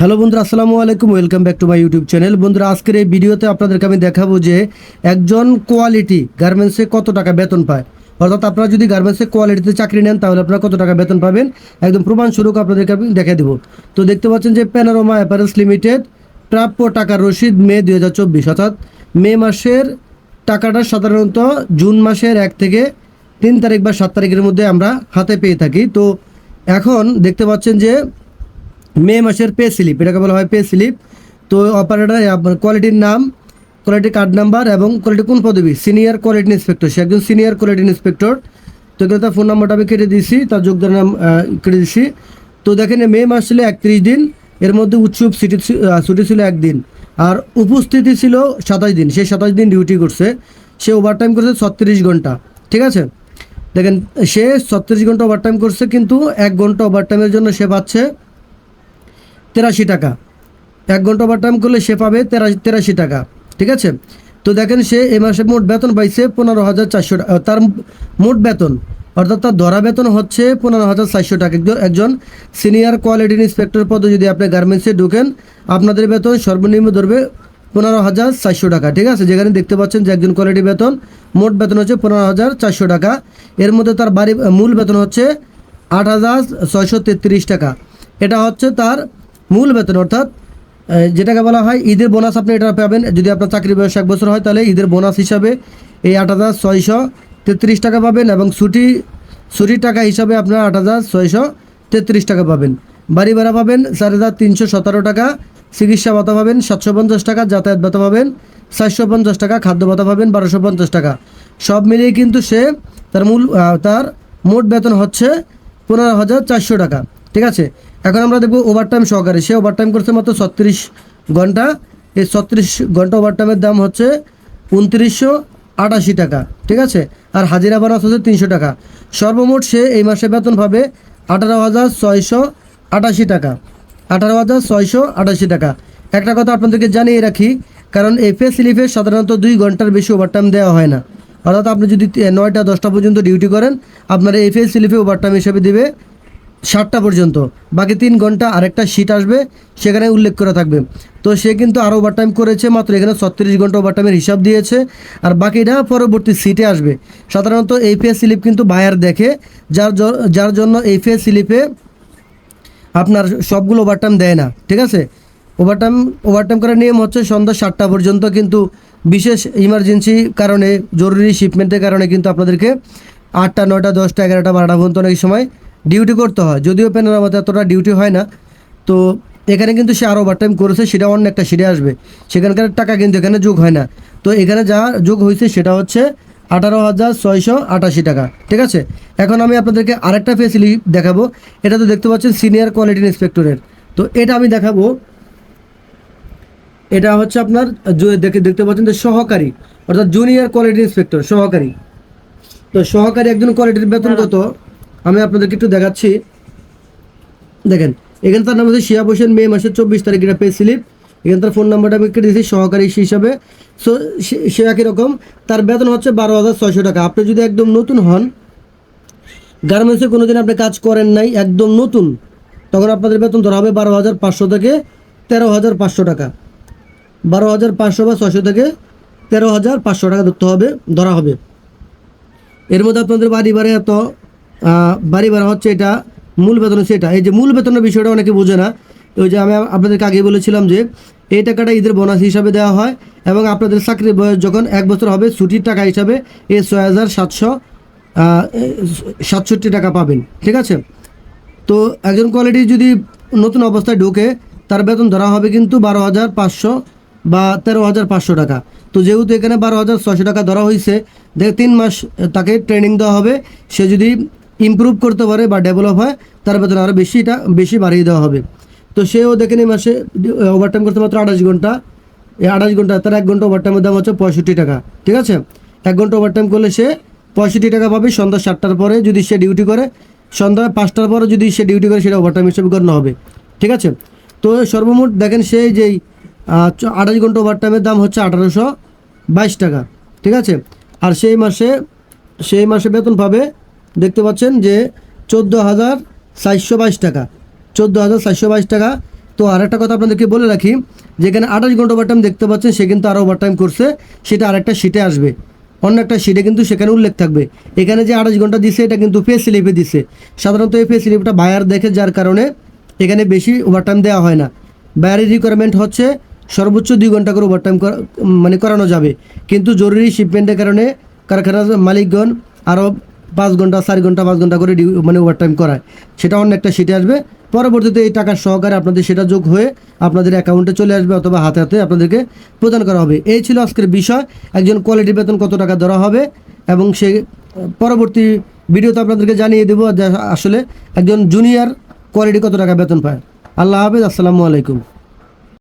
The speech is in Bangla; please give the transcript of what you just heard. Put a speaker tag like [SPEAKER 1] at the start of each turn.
[SPEAKER 1] হ্যালো বন্ধুরা, আসসালামু আলাইকুম, welcome back to my YouTube channel. বন্ধুরা, আজকের এই ভিডিওতে আপনাদেরকে আমি দেখাবো যে একজন কোয়ালিটি গার্মেন্টসে কত টাকা বেতন পায়। অর্থাৎ আপনারা যদি গার্মেন্টসে কোয়ালিটিতে চাকরি নেন, তাহলে আপনারা কত টাকা বেতন পাবেন? একদম প্রমাণস্বরূপ আপনাদেরকে আমি দেখে দেবো। তো দেখতে পাচ্ছেন যে প্যানারোমা অ্যাপারেলস লিমিটেড প্রাপ্য টাকার রসিদ মে দুই হাজার চব্বিশ, অর্থাৎ মে মাসের টাকাটা সাধারণত জুন মাসের এক থেকে তিন তারিখ বা সাত তারিখের মধ্যে আমরা হাতে পেয়ে থাকি। তো এখন দেখতে পাচ্ছেন যে মে মাসের পে স্লিপ, এটাকে বলা হয় পে স্লিপ। তো অপারেটর কোয়ালিটির নাম কোয়ালিটি কার্ড নাম্বার এবং কোয়ালিটি কোন পদবি? সিনিয়র কোয়ালিটি ইন্সপেক্টর সে একজন সিনিয়র কোয়ালিটি ইন্সপেক্টর তো এখানে তার ফোন নাম্বারটা আমি কেটে দিয়েছি, তার যোগদান নাম কেটে দিয়েছি। তো দেখেন, মে মাস ছিল একত্রিশ দিন, এর মধ্যে উৎসব ছি- ছুটি ছিল একদিন। আর উপস্থিতি ছিল সাতাশ দিন, সে সাতাশ দিন ডিউটি করছে। সে ওভারটাইম করছে ছত্রিশ ঘণ্টা, ঠিক আছে? দেখেন, সে ছত্রিশ ঘণ্টা ওভারটাইম করছে, কিন্তু এক ঘণ্টা ওভারটাইমের জন্য সে পাচ্ছে তেরাশি টাকা। এক ঘণ্টা ওভার টাইম করলে সে পাবে তেরাশি টাকা, ঠিক আছে? তো দেখেন সে এই মাসে মোট বেতন পাইছে পনেরো হাজার চারশো তার মোট বেতন, অর্থাৎ তার ধরা বেতন হচ্ছে পনেরো হাজার চারশো টাকা। একজন সিনিয়র কোয়ালিটি ইন্সপেক্টর পদে যদি আপনি গার্মেন্টসে ঢুকেন, আপনাদের বেতন সর্বনিম্ন ধরবে পনেরো হাজার চারশো টাকা, ঠিক আছে? যেখানে দেখতে পাচ্ছেন যে একজন কোয়ালিটি বেতন, মোট বেতন হচ্ছে পনেরো হাজার চারশো টাকা। এর মধ্যে তার বাড়ি, মূল বেতন হচ্ছে আট হাজার ছয়শো তেত্রিশ টাকা। এটা হচ্ছে তার মূল বেতন, অর্থাৎ যেটাকে বলা হয় ঈদের বোনাস আপনি এটা পাবেন। যদি আপনার চাকরি বয়স এক বছর হয়, তাহলে ঈদের বোনাস হিসাবে এই আট হাজার ছয়শো তেত্রিশ টাকা পাবেন এবং ছুটি, ছুটির টাকা হিসাবে আপনার আট হাজার ছয়শো তেত্রিশ টাকা পাবেন। বাড়ি ভাড়া পাবেন চার হাজার তিনশো সতেরো টাকা, চিকিৎসা ভাতা পাবেন সাতশো পঞ্চাশ টাকা, যাতায়াত ভাতা পাবেন চারশো পঞ্চাশ টাকা, খাদ্য ভাতা পাবেন বারোশো পঞ্চাশ টাকা। সব মিলিয়ে কিন্তু সে তার মূল তার মোট বেতন হচ্ছে পনেরো হাজার চারশো টাকা। ঠিক আছে? এখন আমরা দেখব ওভারটাইম সহকারে। সে ওভারটাইম করছে মাত্র ছত্রিশ ঘণ্টা। এই ছত্রিশ ঘণ্টা ওভারটাইমের দাম হচ্ছে উনত্রিশশো আটাশি টাকা, ঠিক আছে? আর হাজিরা বানাস হচ্ছে তিনশো টাকা। সর্বমোট সে এই মাসে বেতন পাবে আঠারো হাজার ছয়শো আটাশি টাকা। আঠারো হাজার ছয়শো আটাশি টাকা। একটা কথা আপনাদেরকে জানিয়ে রাখি, কারণ এই পে স্লিপে সাধারণত দুই ঘণ্টার বেশি ওভারটাইম দেওয়া হয় না। অর্থাৎ আপনি যদি নয়টা, দশটা পর্যন্ত ডিউটি করেন, আপনার এই পে স্লিপে ওভারটাইম হিসেবে দিবে সাতটা পর্যন্ত। বাকি তিন ঘণ্টা আরেকটা শিট আসবে, সেখানে উল্লেখ করা থাকবে। তো সে কিন্তু আরও ওভারটাইম করেছে, মাত্র এখানে ছত্রিশ ঘণ্টা ওভারটাইমের হিসাব দিয়েছে। আর বাকিটা পরবর্তী সিটে আসবে। সাধারণত এই পে স্লিপ কিন্তু বায়ার দেখে, যার যার জন্য এই পে স্লিপে আপনার সবগুলো ওভারটাইম দেয় না। ঠিক আছে? ওভারটাইম ওভারটাইম করার নিয়ম হচ্ছে সন্ধ্যা সাতটা পর্যন্ত কিন্তু বিশেষ ইমার্জেন্সি কারণে, জরুরি শিপমেন্টের কারণে কিন্তু আপনাদেরকে আটটা, নয়টা, দশটা, এগারোটা বারোটা পর্যন্ত অনেক সময় ডিউটি করতে হয়। যদিও প্যানের মধ্যে এতটা ডিউটি হয় না তো এখানে কিন্তু সে আরও ওভারটাইম করেছে সেটা অন্য একটা সিটে আসবে। সেখানকার টাকা কিন্তু এখানে যোগ হয় না। তো এখানে যা যোগ হয়েছে সেটা হচ্ছে আঠারো হাজার ছয়শো আটাশি টাকা ঠিক আছে? এখন আমি আপনাদেরকে আরেকটা ফেসিলি দেখাবো। এটা তো দেখতে পাচ্ছেন সিনিয়র কোয়ালিটি ইন্সপেক্টরের তো এটা আমি দেখাবো। এটা হচ্ছে আপনার দেখে দেখতে পাচ্ছেন যে সহকারী অর্থাৎ জুনিয়র কোয়ালিটি ইন্সপেক্টর সহকারী। তো সহকারী একজন কোয়ালিটির বেতন কত? আমি আপনাদেরকে একটু দেখাচ্ছি। দেখেন, এখানে তার নাম হচ্ছে শিয়া হোসেন, মে মাসের চব্বিশ তারিখ এটা পে স্লিপ এখানে তার ফোন নাম্বারটা আমি কেটে দিয়েছি, সহকারী হিসাবে। সো, সে- একই রকম। তার বেতন হচ্ছে বারো হাজার ছয়শো টাকা। আপনি যদি একদম নতুন হন গার্মেন্টসে কোনো দিন আপনি কাজ করেন নাই, একদম নতুন, তখন আপনাদের বেতন ধরা হবে বারো হাজার পাঁচশো থেকে তেরো হাজার পাঁচশো টাকা। বারো হাজার পাঁচশো বা ছয়শো থেকে তেরো হাজার পাঁচশো টাকা ধরতে হবে, ধরা হবে। এর মধ্যে আপনাদের বাড়ি ভাড়া এত বাড়ি ভাড়া হচ্ছে এটা মূল বেতন হচ্ছে এটা। এই যে মূল বেতনের বিষয়টা অনেকে বোঝে না। ওই যে আমি আপনাদেরকে আগে বলেছিলাম যে এই টাকাটা ঈদের বোনাস হিসাবে দেওয়া হয় এবং আপনাদের চাকরির বয়স যখন এক বছর হবে, ছুটির টাকা হিসাবে এই ছয় হাজার সাতশো সাতষট্টি টাকা পাবেন। ঠিক আছে? তো একজন কোয়ালিটি যদি নতুন অবস্থায় ঢোকে, তার বেতন ধরা হবে কিন্তু বারো হাজার পাঁচশো বা তেরো হাজার পাঁচশো টাকা। তো যেহেতু এখানে বারো হাজার ছশো টাকা ধরা হয়েছে দেখ তিন মাস তাকে ট্রেনিং দেওয়া হবে। সে যদি ইমপ্রুভ করতে পারে বা ডেভেলপ হয়, তার বেতন আরও বেশিটা বেশি বাড়িয়ে দেওয়া হবে। তো সেও দেখেন এই মাসে ওভারটাইম করতে মাত্র আঠাশ ঘণ্টা। এই আঠাশ ঘণ্টা, তার এক ঘণ্টা ওভারটাইমের দাম হচ্ছে পঁয়ষট্টি টাকা, ঠিক আছে? এক ঘণ্টা ওভারটাইম করলে সে পঁয়ষট্টি টাকা পাবে, সন্ধ্যা সাতটার পরে যদি সে ডিউটি করে, সন্ধ্যা পাঁচটার পরে যদি সে ডিউটি করে, সেটা ওভারটাইম হিসেবে গণ্য হবে, ঠিক আছে? তো সর্বমোট দেখেন সেই যেই আঠাশ ঘণ্টা ওভারটাইমের দাম হচ্ছে আঠারোশো বাইশ টাকা, ঠিক আছে? আর সেই মাসে সেই মাসে বেতন পাবে দেখতে পাচ্ছেন যে চোদ্দ হাজার চারশো বাইশ টাকা চোদ্দ হাজার চারশো বাইশ টাকা। তো আরেকটা কথা আপনাদেরকে বলে রাখি, যেখানে আঠাশ ঘণ্টা ওভারটাইম দেখতে পাচ্ছেন, সে কিন্তু আরও ওভারটাইম করছে, সেটা আরেকটা শিটে আসবে। অন্য একটা শিটে কিন্তু সেখানে উল্লেখ থাকবে। এখানে যে আঠাশ ঘণ্টা দিছে, এটা কিন্তু পে স্লিপে দিছে। সাধারণত এই পে স্লিপটা বায়ার দেখে, যার কারণে এখানে বেশি ওভারটাইম দেওয়া হয় না। বায়ারের রিকোয়ারমেন্ট হচ্ছে, সর্বোচ্চ দুই ঘণ্টা করে ওভারটাইম মানে করানো যাবে। কিন্তু জরুরি শিপমেন্টের কারণে কারখানার মালিকগণ আরও পাঁচ ঘণ্টা, চার ঘণ্টা, পাঁচ ঘণ্টা করে মানে ওভারটাইম করায়। সেটা অন্য একটা আসবে। পরবর্তীতে এই টাকার সহকারে আপনাদের সেটা যোগ হয়ে আপনাদের অ্যাকাউন্টে চলে আসবে অথবা হাতে হাতে আপনাদেরকে প্রদান করা হবে। এই ছিল আজকের বিষয়। একজন কোয়ালিটি বেতন কত টাকা ধরা হবে এবং সে, পরবর্তী ভিডিওতে আপনাদেরকে জানিয়ে দেবো আসলে একজন জুনিয়র কোয়ালিটি কত টাকা বেতন পায়। আল্লাহ হাফেজ, আসসালামু আলাইকুম।